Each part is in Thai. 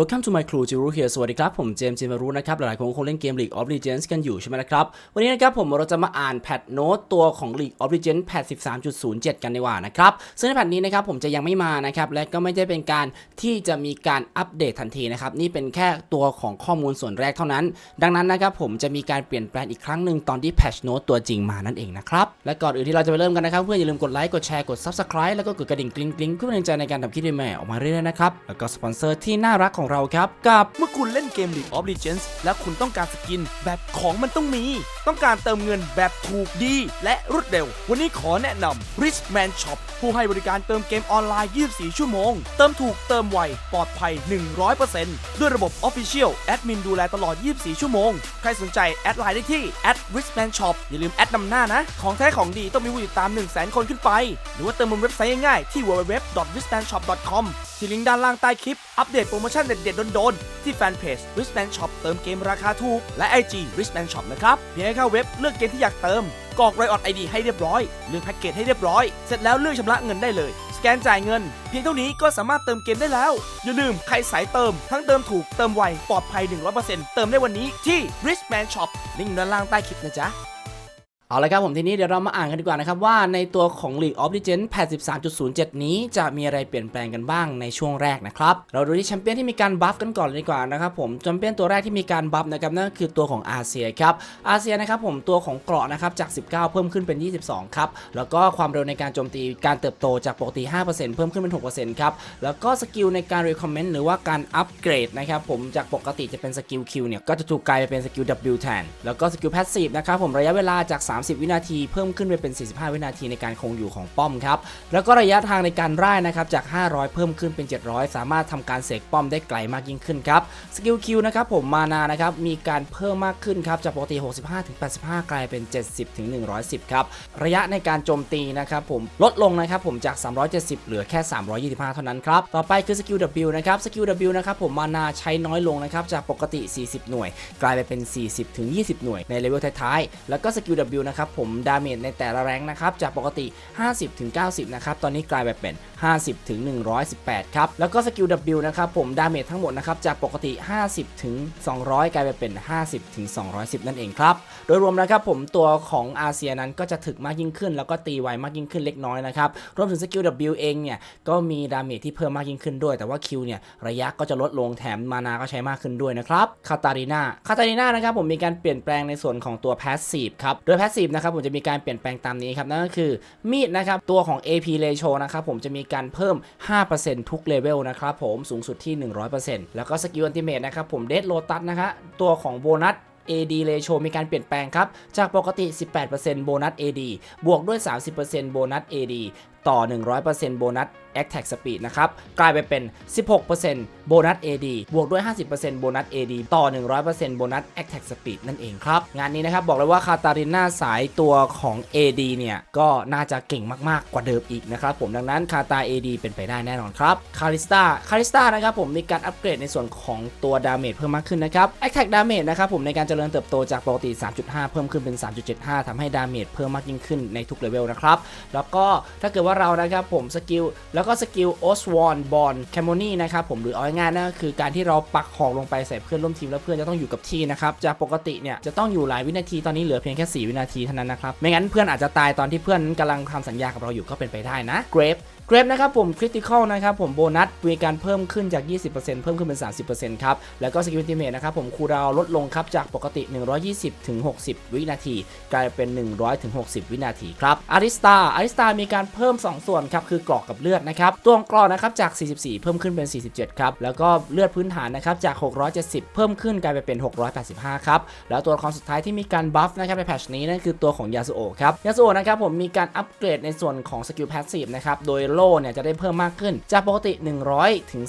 Welcome to my crew จิรุเฮียสวัสดีครับ ผมเจมส์จิมารุนะครับ หลายๆคนคงเล่นเกม League of Legends กันอยู่ใช่ไหมล่ะครับ วันนี้นะครับผมเราจะมาอ่านแพทโน้ตตัวของ League of Legends แพท13.07 กันดีกว่านะครับ ซึ่งในแพทนี้นะครับผมจะยังไม่มานะครับ และก็ไม่ได้เป็นการที่จะมีการอัปเดตทันทีนะครับ นี่เป็นแค่ตัวของข้อมูลส่วนแรกเท่านั้น ดังนั้นนะครับผมจะมีการเปลี่ยนแปลงอีกครั้งหนึ่งตอนที่แพทโน้ตตัวจริงมานั่นเองนะครับ และก่อนอื่นที่เราจะไปเริ่มกันนะครับเพื่อนอย่าลืมกดไลค์ กดแชร์ กด Subscribe แล้วก็กดกระดิ่งกริ๊งกริ๊งเพื่อเป็นกำลังใจในการทำคลิปใหม่ๆออกมาเรื่อยๆนะครับ แล้วก็สปอนเซอร์ที่น่ารักของเราครับ กับเมื่อคุณเล่นเกม League of Legends และคุณต้องการสกินแบบของมันต้องมี ต้องการเติมเงินแบบถูกดี และรวดเร็ว วันนี้ขอแนะนำ Richman Shop ผู้ให้บริการเติมเกมออนไลน์ 24 ชั่วโมง เติมถูกเติมไว ปลอดภัย 100%ด้วยระบบ Official แอดมินดูแลตลอด 24 ชั่วโมง ใครสนใจแอดไลน์ได้ที่ @richman shop อย่าลืมแอดนำหน้านะ ของแท้ของดีต้องมีผู้ติดตาม 100,000 คนขึ้นไป หรือว่าเติมบนเว็บไซต์ง่ายๆที่ www.richmanshop.com ที่ลิงก์ด้านล่างใต้คลิป อัปเดตโปรโมชั่นเด็ดๆโดนๆ ที่แฟนเพจ Richman Shop เติมเกมราคาถูก และ IG Richman Shop นะครับ เพียงแค่เข้าเว็บเลือกเกมที่อยากเติมกรอกรายออดไอดีให้เรียบร้อย เลือกแพ็กเกจให้เรียบร้อย เสร็จแล้วเลือกชำระเงินได้เลย สแกนจ่ายเงิน เพียงเท่านี้ก็สามารถเติมเกมได้แล้ว อย่าลืมใครสายเติม ทั้งเติมถูก เติมไว ปลอดภัย 100%เติมได้วันนี้ที่ Richman Shop ลิงก์ด้านล่างใต้คลิปนะจ๊ะ เอาละครับผมทีนี้เดี๋ยวเรามาอ่านกันดีกว่านะครับว่าในตัวของ League of Legends แพท13.07 นี้จะมีอะไรเปลี่ยนแปลงกันบ้างในช่วงแรกนะครับ เราดูที่แชมเปี้ยนที่มีการบัฟกันก่อนเลยดีกว่านะครับผมแชมเปี้ยนตัวแรกที่มีการบัฟนะครับนั่นคือตัวของอาเซียครับอาเซียนะครับผมตัวของเกราะนะครับจาก 19 เพิ่มขึ้นเป็น 22 ครับ แล้วก็ความเร็วในการโจมตีการเติบโตจากปกติ 5%เพิ่มขึ้นเป็น 6%ครับแล้วก็สกิลในการ recommend หรือว่าการอัปเกรดนะครับผมจากปกติจะเป็นสกิล Q เนี่ยก็จะถูกกลายไปเป็นสกิล W แทนแล้วก็สกิล passive นะครับผมระยะเวลาจาก30 วินาที เพิ่มขึ้นไปเป็น 45 วินาทีในการคงอยู่ของป้อมครับ แล้วก็ระยะทางในการร่ายนะครับจาก 500 เพิ่มขึ้นเป็น 700 สามารถทำการเสกป้อมได้ไกลมากยิ่งขึ้นครับสกิลคิวนะครับผมมานานะครับมีการเพิ่มมากขึ้นครับจากปกติ 65ถึง85 กลายเป็น 70ถึง110 ครับ ระยะในการโจมตีนะครับผมลดลงนะครับผมจาก 370 เหลือแค่ 325 เท่านั้นครับ ต่อไปคือสกิล W นะครับสกิล W นะครับผมมานาใช้น้อยลงนะครับจากปกติ 40 หน่วย กลายไปเป็น 40ถึง20 หน่วยในเลเวลท้ายๆแล้วก็สกิล W นะครับผมดาเมจในแต่ละแรงนะครับจากปกติ 50ถึง90 นะครับตอนนี้กลายไปเป็น 50ถึง118 ครับ แล้วก็สกิล W นะครับผมดาเมจทั้งหมดนะครับจากปกติ 50ถึง200 กลายไปเป็น 50ถึง210 นั่นเองครับ โดยรวมนะครับผมตัวของอาเซียนั้นก็จะถึกมากยิ่งขึ้น แล้วก็ตีไวมากยิ่งขึ้นเล็กน้อยนะครับรวมถึงสกิล W เองเนี่ยก็มีดาเมจที่เพิ่มมากยิ่งขึ้นด้วย แต่ว่า Q เนี่ยระยะก็จะลดลงแถมมานาก็ใช้มากขึ้นด้วยนะครับคาตาลีนาคาตาลีนานะครับผมมีการเปลี่ยนแปลงในส่วนของตัว Passive ครับโดย Passive นะครับผมจะมีการเปลี่ยนแปลงตามนี้ครับนั่นก็คือมีดนะครับตัวของ AP ratio นะครับผมจะมีการเพิ่ม 5%ทุกเลเวลนะครับผมสูงสุดที่ 100%แล้วก็สกิลอันติเมตนะครับผม Dead Lotus นะคะตัวของโบนัส AD ratio มีการเปลี่ยนแปลงครับ จากปกติ 18%โบนัส AD บวกด้วย 30%โบนัส AD ต่อ 100%โบนัส Attack Speed นะครับ กลายไปเป็น 16%โบนัส AD บวกด้วย 50%โบนัส AD ต่อ 100%โบนัส Attack Speed นั่นเองครับ งานนี้นะครับ บอกเลยว่าคาตาริน่าสายตัวของ AD เนี่ย ก็น่าจะเก่งมากๆกว่าเดิมอีกนะครับผมดังนั้นคาตา AD เป็นไปได้แน่นอนครับคาริสตาคาริสตานะครับผมมีการอัปเกรดในส่วนของตัวดาเมจเพิ่มมากขึ้นนะครับ Attack Damage นะครับผมในการเจริญเติบโตจากปกติ 3.5 เพิ่มขึ้นเป็น 3.75ทำให้ดาเมจเพิ่มมากยิ่งขึ้นในทุกเลเวลนะครับแล้วก็ถ้าเกิดว่าเรานะครับผมสกิลแล้วก็สกิลออสวอนบอลแคมโมนี่นะครับผมหรือเอาง่ายๆนั่นก็คือการที่เราปักหอกลงไปใส่เพื่อนร่วมทีมแล้วเพื่อนจะต้องอยู่กับที่นะครับจากปกติเนี่ยจะต้องอยู่หลายวินาทีตอนนี้เหลือเพียงแค่ 4 วินาทีเท่านั้นนะครับไม่งั้นเพื่อนอาจจะตายตอนที่เพื่อนกำลังทำสัญญากับเราอยู่ก็เป็นไปได้นะเกรฟ เกรฟนะครับผมคริติคอลนะครับผมโบนัสมีการเพิ่มขึ้นจาก 20%เพิ่มขึ้นเป็น 30%ครับ แล้วก็สกิลติเมทนะครับผมคูลดาวลดลงครับจากปกติ 120ถึง60 วินาที กลายเป็น 100ถึง60 วินาทีครับอาริสตาอาริสตามีการเพิ่ม 2 ส่วนครับคือกรอกกับเลือดนะครับตัวกรอกนะครับจาก 44 เพิ่มขึ้นเป็น 47 ครับ แล้วก็เลือดพื้นฐานนะครับจาก 670 เพิ่มขึ้นกลายไปเป็น 685 ครับ แล้วตัวละครสุดท้ายที่มีการบัฟนะครับในแพทชนี้นั่นคือตัวของยาสุโอครับยาสุโอนะครับผมมีการอัปเกรดในส่วนของสกิลพสซีฟนะครับโดยโล่เนี่ยจะได้เพิ่มมากขึ้น จากปกติ 100 ถึง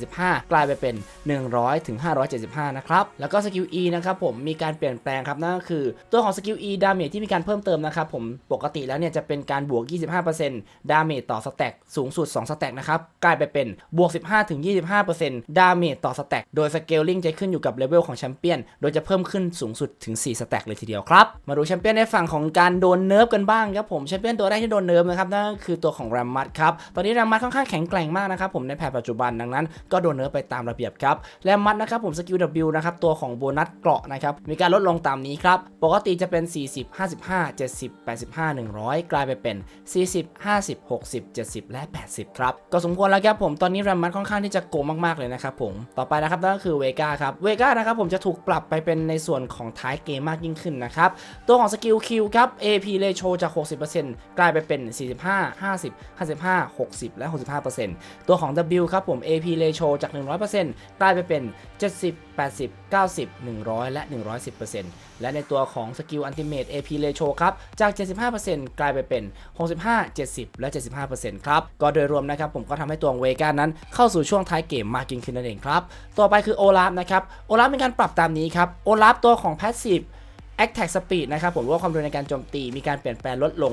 475 กลายไปเป็น 100 ถึง 575 นะครับ แล้วก็สกิล E นะครับผมมีการเปลี่ยนแปลงครับนั่นก็คือ ตัวของสกิล E ดาเมจที่มีการเพิ่มเติมนะครับผมปกติแล้วเนี่ยจะเป็นการบวก 25%ดาเมจต่อสแต็กสูงสุด 2 สแต็กนะครับกลายไปเป็นบวก 15ถึง25%ดาเมจต่อสแต็กโดยสเกลลิงจะขึ้นอยู่กับเลเวลของแชมเปี้ยนโดยจะเพิ่มขึ้นสูงสุดถึง 4 สแต็กเลยทีเดียวครับมาดูแชมเปี้ยนในฝั่งของการโดนเนิร์ฟกันบ้างครับผมแชมเปี้ยนตัวแรกที่โดนเนิร์ฟนะครับนั่นก็คือตัวของแรมมัดครับตอนนี้แรมมัดค่อนข้างแข็งแกร่งมากนะครับผมในแพทปัจจุบันดังนั้น ก็โดนเนิร์ฟไปตามระเบียบครับแรมมัดนะครับผมสกิล W นะครับตัวของโบนัสเกราะนะครับมีการลดลงตามนี้ครับปกติจะเป็น 40 55 70 85 100 กลายไปเป็น 40 50 60 70 และ 80 ครับ ก็สมควรแล้วครับผมตอนนี้แรมมัดค่อนข้างที่จะโกงมากๆเลยนะครับผมต่อไปนะครับนั่นก็คือเวก้าครับเวก้านะครับผมจะถูกปรับไปเป็นในส่วนของท้ายเกมมากยิ่งขึ้นนะครับตัวของสกิลคิวครับ AP ratio จาก 60%กลายไปเป็น 45 50 55 60 และ 65%ตัวของ W ครับผม AP ratio จาก 100%กลายไปเป็น 70 80 90 100 และ 110%และในตัวของสกิลอันติเมต AP ratio ครับ จาก 75%กลายไปเป็น 65 70 และ 75%ครับ ก็โดยรวมนะครับผมก็ทำให้ตัวเวกานั้นเข้าสู่ช่วงท้ายเกมมากยิ่งขึ้นนั่นเองครับ ต่อไปคือโอลาฟนะครับ โอลาฟเป็นการปรับตามนี้ครับ โอลาฟตัวของ Passive Attack Speed นะครับผมว่าความเร็วในการโจมตีมีการเปลี่ยนแปลงลดลง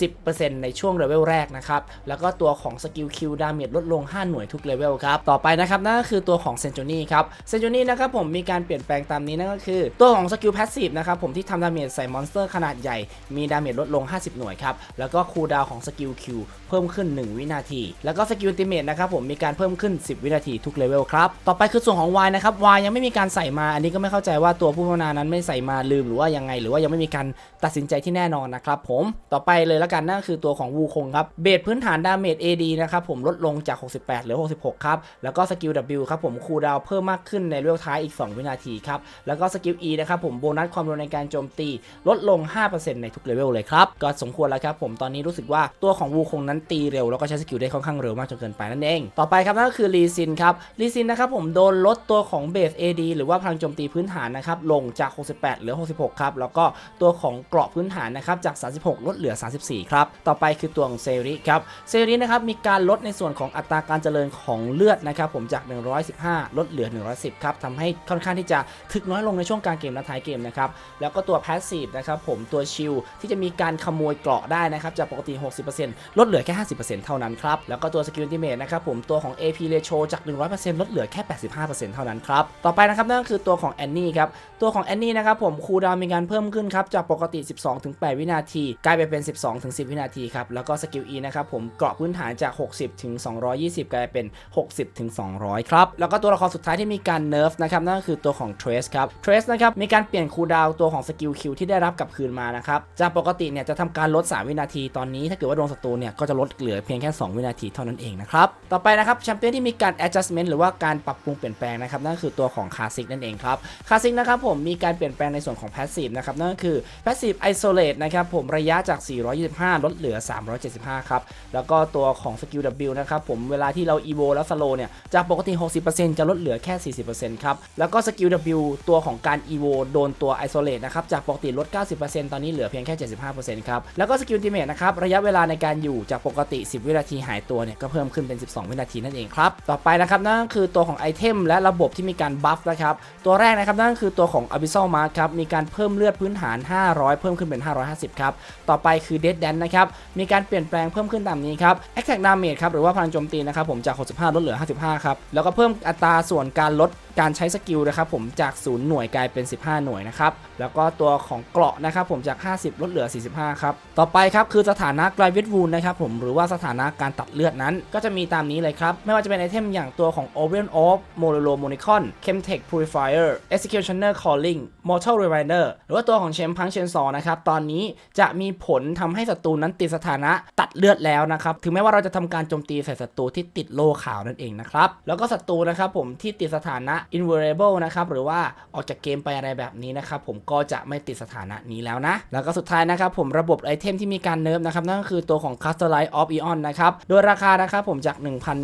10%ในช่วงเลเวลแรกนะครับ แล้วก็ตัวของสกิลคิวดาเมจลดลง 5 หน่วยทุกเลเวลครับ ต่อไปนะครับนั่นก็คือตัวของเซนจูนี่ครับเซนจูนี่นะครับผมมีการเปลี่ยนแปลงตามนี้นั่นก็คือ ตัวของสกิลแพสซีฟนะครับผมที่ทำดาเมจใส่มอนสเตอร์ขนาดใหญ่ มีดาเมจลดลง 50 หน่วยครับ แล้วก็คูลดาวของสกิลคิวเพิ่มขึ้น 1 วินาที แล้วก็สกิลติเมตนะครับผมมีการเพิ่มขึ้น 10 วินาทีทุกเลเวลครับ ต่อไปคือส่วนของ Y นะครับ Y ยังไม่มีการใส่มา อันนี้ก็ไม่เข้าใจว่าตัวผู้พัฒนานั้นไม่ใส่มาลืมหรือว่ายังไง หรือว่ายังไม่มีการตัดสินใจที่แน่นอนนะครับผม ต่อไปเลยละกันนั่นคือตัวของวูคงครับเบสพื้นฐานดาเมจ AD นะครับผมลดลงจาก 68 เหลือ 66 ครับ แล้วก็สกิล W ครับผมคูลดาวเพิ่มมากขึ้นในเลเวลท้ายอีก 2 วินาทีครับ แล้วก็สกิล E นะครับผมโบนัสความเร็วในการโจมตีลดลง 5%ในทุกเลเวลเลยครับ ก็สมควรแล้วครับผมตอนนี้รู้สึกว่าตัวของวูคงนั้นตีเร็ว แล้วก็ใช้สกิลได้ค่อนข้างเร็วมากจนเกินไปนั่นเอง ต่อไปครับนั่นก็คือลีซินครับลีซินนะครับผมโดนลดตัวของเบส AD หรือว่าพลังโจมตีพื้นฐานนะครับลงจาก 68 เหลือ 66 ครับแล้วก็ตัวของเกราะพื้นฐานนะครับจาก 36 ลดเหลือ 34ครับ ต่อไปคือตัวของเซริครับ เซรินะครับมีการลดในส่วนของอัตราการเจริญของเลือดนะครับผมจาก 115 ลดเหลือ 110 ครับทำให้ค่อนข้างที่จะถึกน้อยลงในช่วงกลางเกมและท้ายเกมนะครับ แล้วก็ตัวแพสซีฟนะครับผมตัวชิลที่จะมีการขโมยเกราะได้นะครับจากปกติ 60%ลดเหลือแค่ 50%เท่านั้นครับ แล้วก็ตัวสกิลติเมทนะครับผมตัวของ AP ratio จาก 100%ลดเหลือแค่ 85%เท่านั้นครับ ต่อไปนะครับนั่นก็คือตัวของแอนนี่ครับ ตัวของแอนนี่นะครับผมคูลดาวมีการเพิ่มขึ้นครับจากปกติ 12-8 วินาที กลายไปเป็น12-10 วินาทีครับ แล้วก็สกิล E นะครับผมเกราะพื้นฐานจาก 60ถึง220 กลายเป็น 60ถึง200 ครับ แล้วก็ตัวละครสุดท้ายที่มีการเนิร์ฟนะครับนั่นก็คือตัวของ Trace ครับ Trace นะครับมีการเปลี่ยนคูลดาวตัวของสกิลคิวที่ได้รับกลับคืนมานะครับจากปกติเนี่ยจะทำการลด 3 วินาทีตอนนี้ถ้าเกิดว่าโดนศัตรูเนี่ยก็จะลดเหลือเพียงแค่ 2 วินาทีเท่านั้นเองนะครับต่อไปนะครับแชมเปี้ยนที่มีการ adjustment หรือว่าการปรับปรุงเปลี่ยนแปลงนะครับนั่นก็คือตัวของคาซิกนั่นเองครับคาซิกนะครับผมมีการเปลี่ยนแปลงในส่วนของ passive นะครับนั่นก็คือ passive isolate นะครับผมระยะจาก425 ลดเหลือ 375 ครับ แล้วก็ตัวของสกิล W นะครับผมเวลาที่เรา evo แล้ว slow เนี่ยจากปกติ 60%จะลดเหลือแค่ 40%ครับ แล้วก็สกิล W ตัวของการ evo โดนตัว isolate นะครับจากปกติลด 90%ตอนนี้เหลือเพียงแค่ 75%ครับ แล้วก็สกิล ultimate นะครับระยะเวลาในการอยู่จากปกติ 10 วินาทีหายตัวเนี่ยก็เพิ่มขึ้นเป็น 12 วินาทีนั่นเองครับต่อไปนะครับนั่นก็คือตัวของไอเทมและระบบที่มีการบัฟนะครับตัวแรกนะครับนั่นก็คือตัวของ abyssal mark ครับมีการเพิ่มเลือดพื้นฐาน 500 เพิ่มขึ้นเป็น 550 ครับ ต่อไปคือ d e dead dance นะครับ มีการเปลี่ยนแปลงเพิ่มขึ้นตามนี้ครับ attack damage ครับ หรือว่าพลังโจมตีนะครับผมจาก 65 ลดเหลือ 55 ครับ แล้วก็เพิ่มอัตราส่วนการลดการใช้สกิลนะครับผมจาก 0 หน่วยกลายเป็น 15 หน่วยนะครับ แล้วก็ตัวของเกราะนะครับผมจาก 50 ลดเหลือ 45 ครับ ต่อไปครับคือสถานะกลายเวทวูนนะครับผมหรือว่าสถานะการตัดเลือดนั้น ก็จะมีตามนี้เลยครับ ไม่ว่าจะเป็นไอเทมอย่างตัวของ o v e n of m o l o m o n i c o n Chemtech Purifier Executioner Calling Mortal Reminder หรือว่าตัวของเชมพังเชนซอนะครับตอนนี้จะมีผลทำให้ให้ศัตรูนั้นติดสถานะตัดเลือดแล้วนะครับถึงแม้ว่าเราจะทำการโจมตีใส่ศัตรูที่ติดโล่ขาวนั่นเองนะครับแล้วก็ศัตรูนะครับผมที่ติดสถานะ invulnerable นะครับหรือว่าออกจากเกมไปอะไรแบบนี้นะครับผมก็จะไม่ติดสถานะนี้แล้วนะ แล้วก็สุดท้ายนะครับผมระบบไอเทมที่มีการเนิร์ฟนะครับนั่นก็คือตัวของ c a s t l i g h t of Eon นะครับโดยราคานะครับผมจาก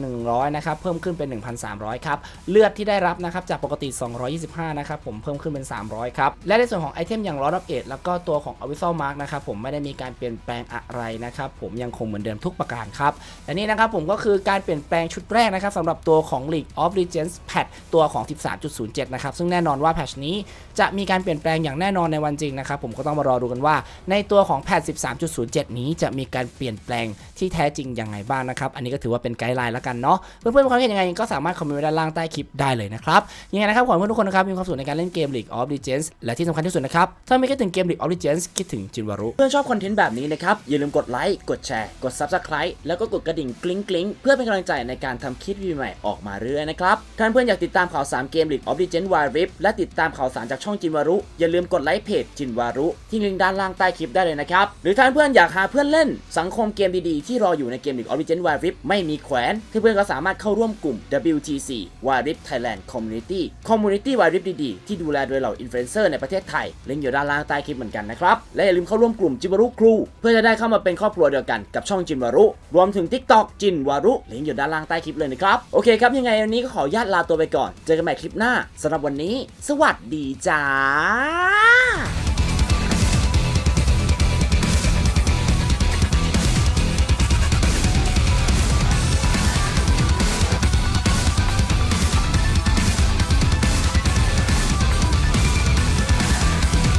1,100นะครับเพิ่มขึ้นเป็น 1,300ครับเลือดที่ได้รับนะครับจากปกติ 225นะครับผมเพิ่มขึ้นเป็น 300ครับและในส่วนของไอเทมอย่าง Lord of Age แล้วก็ตัวของ Abyssal Mark นะครับผมไม่ได้มีการเปลี่ยนแปลงอะไรนะครับผมยังคงเหมือนเดิมทุกประการครับและนี่นะครับผมก็คือการเปลี่ยนแปลงชุดแรกนะครับสำหรับตัวของ League of Legends Patch ตัวของ 13.07 นะครับ ซึ่งแน่นอนว่าแพทชนี้จะมีการเปลี่ยนแปลงอย่างแน่นอนในวันจริงนะครับ ผมก็ต้องมารอดูกันว่า ในตัวของแพท 13.07 นี้จะมีการเปลี่ยนแปลงที่แท้จริงอยังไงบ้างนะครับ อันนี้ก็ถือว่าเป็นไกด์ไลน์แล้วกันเนาะ เพื่อนๆมีความคิดเห็นยังไงก็สามารถคอมเมนต์ไว้ด้านล่างใต้คลิปได้เลยนะครับ ยังไงนะครับขอให้เพื่อนทุกคนนะครับมีความสุขในการเล่นเกม League of Legends และที่สำคัญที่สุดนะครับ ถ้าไม่คิดถึงเกม League of Legends คิดถึงจินวารุ เพื่อนชอบคอนเทนต์แบบนี้นะครับ อย่าลืมกดไลค์ กดแชร์ กด Subscribe แล้วก็กดกระดิ่งกริ๊งกริ๊งเพื่อเป็นกำลังใจในการทำคลิปวิดีใหม่ออกมาเรื่อยนะครับ ท่านเพื่อนอยากติดตามข่าวสารเกม League of Legends Wild Rift และติดตามข่าวสารจากช่องจินวารุ อย่าลืมกดไลค์เพจจินวารุที่ลิงก์ด้านล่างใต้คลิปได้เลยนะครับ หรือท่านเพื่อนอยากหาเพื่อนเล่น สังคมเกมดีๆที่รออยู่ในเกม League of Legends Wild Rift ไม่มีแขวนเพื่อนก็สามารถเข้าร่วมกลุ่ม WTC Wild Rift Thailand Community Community Wild Rift ดีๆที่ดูแลโดยเหล่าอินฟลูเอนเซอร์ในประเทศไทยลิงก์อยู่ด้านล่างใต้คลิปเหมือนกันนะครับและอย่าลืมเข้าร่วมกลุ่มจินวารุครูเพื่อจะได้เข้ามาเป็นครอบครัวเดียวกันกับช่องจินวารุ รวมถึง TikTok จินวารุลิงก์อยู่ด้านล่างใต้คลิปเลยนะครับ โอเคครับ ยังไงวันนี้ก็ขอญาตลาตัวไปก่อน เจอกันใหม่คลิปหน้าสำหรับวันนี้ สวัสดีจ้า